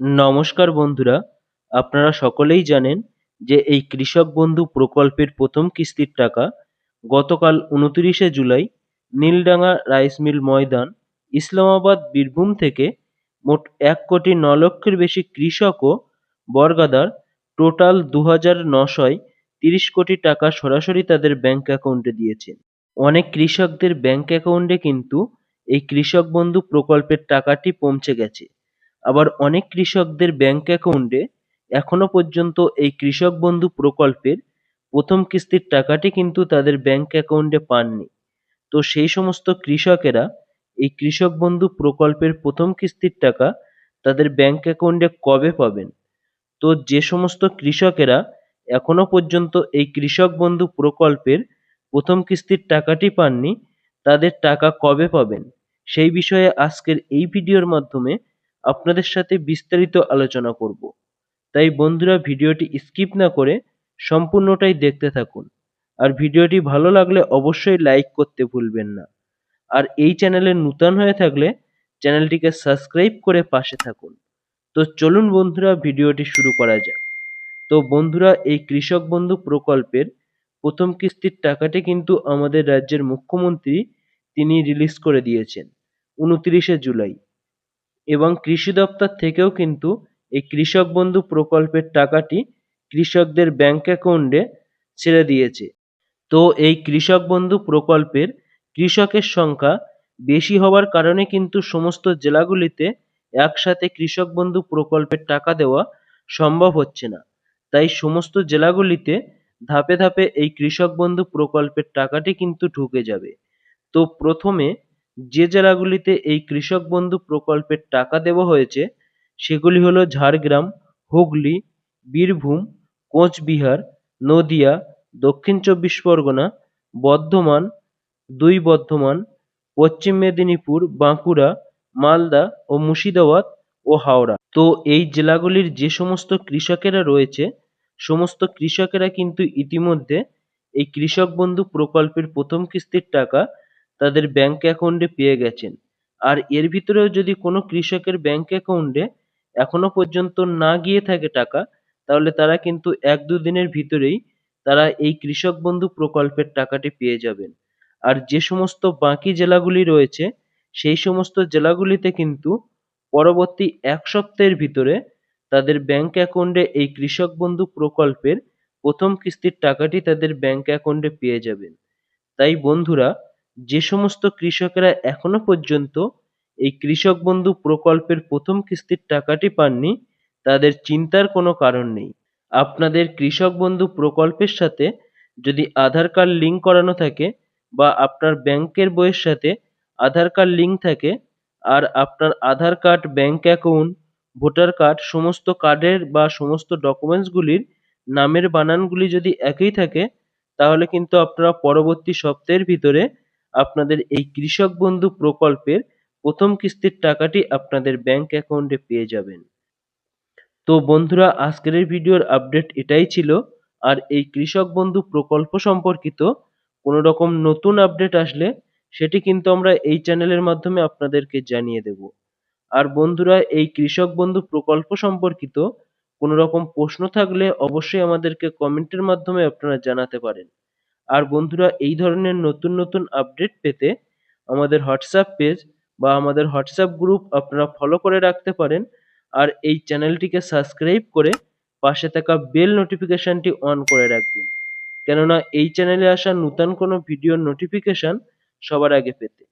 নমস্কার বন্ধুরা, আপনারা সকলেই জানেন যে এই কৃষক বন্ধু প্রকল্পের প্রথম কিস্তির টাকা গতকাল উনতিরিশে জুলাই নীলডাঙ্গা রাইস মিল ময়দান, ইসলামাবাদ, বীরভূম থেকে মোট এক কোটি ন লক্ষের বেশি কৃষক ও বর্গাদার টোটাল দু হাজার নশয় তিরিশ কোটি টাকা সরাসরি তাদের ব্যাংক অ্যাকাউন্টে দিয়েছেন। অনেক কৃষকদের ব্যাংক অ্যাকাউন্টে কিন্তু এই কৃষক বন্ধু প্রকল্পের টাকাটি পৌঁছে গেছে। আবার অনেক কৃষকদের ব্যাংক অ্যাকাউন্টে এখনও পর্যন্ত এই কৃষক বন্ধু প্রকল্পের প্রথম কিস্তির টাকাটি কিন্তু তাদের ব্যাংক অ্যাকাউন্টে পাননি। তো সেই সমস্ত কৃষকেরা এই কৃষক বন্ধু প্রকল্পের প্রথম কিস্তির টাকা তাদের ব্যাংক অ্যাকাউন্টে কবে পাবেন? তো যে সমস্ত কৃষকেরা এখনও পর্যন্ত এই কৃষক বন্ধু প্রকল্পের প্রথম কিস্তির টাকাটি পাননি, তাদের টাকা কবে পাবেন? সেই বিষয়ে আজকের এই ভিডিওর মাধ্যমে আপনাদের সাথে বিস্তারিত আলোচনা করব। তাই বন্ধুরা ভিডিওটি স্কিপ না করে সম্পূর্ণটাই দেখতে থাকুন। আর ভিডিওটি ভালো লাগলে অবশ্যই লাইক করতে ভুলবেন না। আর এই চ্যানেলে নূতন হয়ে থাকলে চ্যানেলটিকে সাবস্ক্রাইব করে পাশে থাকুন। তো চলুন বন্ধুরা ভিডিওটি শুরু করা যাক। তো বন্ধুরা, এই কৃষক বন্ধু প্রকল্পের প্রথম কিস্তির টাকাটি কিন্তু আমাদের রাজ্যের মুখ্যমন্ত্রী তিনি রিলিজ করে দিয়েছেন, উনত্রিশে জুলাই। এবং কৃষি দপ্তর থেকেও কিন্তু এই কৃষক বন্ধু প্রকল্পের টাকাটি কৃষকদের ব্যাংক অ্যাকাউন্টে ছেড়ে দিয়েছে। তো এই কৃষক বন্ধু প্রকল্পের কৃষকের সংখ্যা বেশি হওয়ার কারণে কিন্তু সমস্ত জেলাগুলিতে একসাথে কৃষক বন্ধু প্রকল্পের টাকা দেওয়া সম্ভব হচ্ছে না। তাই সমস্ত জেলাগুলিতে ধাপে ধাপে এই কৃষক বন্ধু প্রকল্পের টাকাটি কিন্তু ঢুকে যাবে। তো প্রথমে যে জেলাগুলিতে এই কৃষক বন্ধু প্রকল্পের টাকা দেওয়া হয়েছে, সেগুলি হলো ঝাড়গ্রাম, হুগলি, বীরভূম, কোচবিহার, নদিয়া, দক্ষিণ চব্বিশ পরগনা, বর্ধমান, দুই বর্ধমান, পশ্চিম মেদিনীপুর, বাঁকুড়া, মালদা ও মুর্শিদাবাদ ও হাওড়া। তো এই জেলাগুলির যে সমস্ত কৃষকেরা রয়েছে, সমস্ত কৃষকেরা কিন্তু ইতিমধ্যে এই কৃষক বন্ধু প্রকল্পের প্রথম কিস্তির টাকা তাদের ব্যাংক অ্যাকাউন্টে পেয়ে গেছেন। আর এর ভিতরেও যদি কোনো কৃষকের ব্যাংক অ্যাকাউন্টে এখনও পর্যন্ত না গিয়ে থাকে টাকা, তাহলে তারা কিন্তু এক দু দিনের ভিতরেই তারা এই কৃষক বন্ধু প্রকল্পের টাকাটি পেয়ে যাবেন। আর যে সমস্ত বাকি জেলাগুলি রয়েছে, সেই সমস্ত জেলাগুলিতে কিন্তু পরবর্তী এক সপ্তাহের ভিতরে তাদের ব্যাংক অ্যাকাউন্টে এই কৃষক বন্ধু প্রকল্পের প্রথম কিস্তির টাকাটি তাদের ব্যাংক অ্যাকাউন্টে পেয়ে যাবেন। তাই বন্ধুরা যে সমস্ত কৃষকেরা এখনও পর্যন্ত এই কৃষক বন্ধু প্রকল্পের প্রথম কিস্তির টাকাটি পাননি, তাদের চিন্তার কোনো কারণ নেই। আপনাদের কৃষক বন্ধু প্রকল্পের সাথে যদি আধার কার্ড লিঙ্ক করানো থাকে বা আপনার ব্যাংকের বইয়ের সাথে আধার কার্ড লিঙ্ক থাকে আর আপনার Aadhaar card, bank account, voter card সমস্ত কার্ডের বা সমস্ত ডকুমেন্টসগুলির নামের বানানগুলি যদি একই থাকে, তাহলে কিন্তু আপনারা পরবর্তী সপ্তাহের ভিতরে আপনাদের এই কৃষক বন্ধু প্রকল্পের প্রথম কিস্তির টাকাটি আপনাদের ব্যাংক অ্যাকাউন্টে পেয়ে যাবেন। তো বন্ধুরা, আজকের ভিডিওর আপডেট এটাই ছিল। আর এই কৃষক বন্ধু প্রকল্প সম্পর্কিত কোনো রকম নতুন আপডেট আসলে সেটি কিন্তু আমরা এই চ্যানেলের মাধ্যমে আপনাদেরকে জানিয়ে দেব। আর বন্ধুরা, এই কৃষক বন্ধু প্রকল্প সম্পর্কিত কোনো রকম প্রশ্ন থাকলে অবশ্যই আমাদেরকে কমেন্টের মাধ্যমে আপনারা জানাতে পারেন। আর বন্ধুরা, এই ধরনের নতুন নতুন আপডেট পেতে আমাদের হোয়াটসঅ্যাপ পেজ বা আমাদের হোয়াটসঅ্যাপ গ্রুপ আপনারা ফলো করে রাখতে পারেন। আর এই চ্যানেলটিকে সাবস্ক্রাইব করে পাশে থাকা বেল নোটিফিকেশনটি অন করে রাখবেন। কেননা, এই চ্যানেলে আসা নতুন কোনো ভিডিওর নোটিফিকেশন সবার আগে পেতে।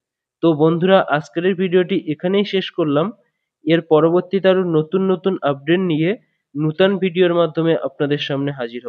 তো বন্ধুরা, আজকের ভিডিওটি এখানেই শেষ করলাম। এর পরবর্তীতে আরও নতুন নতুন আপডেট নিয়ে নূতন ভিডিওর মাধ্যমে আপনাদের সামনে হাজির হব।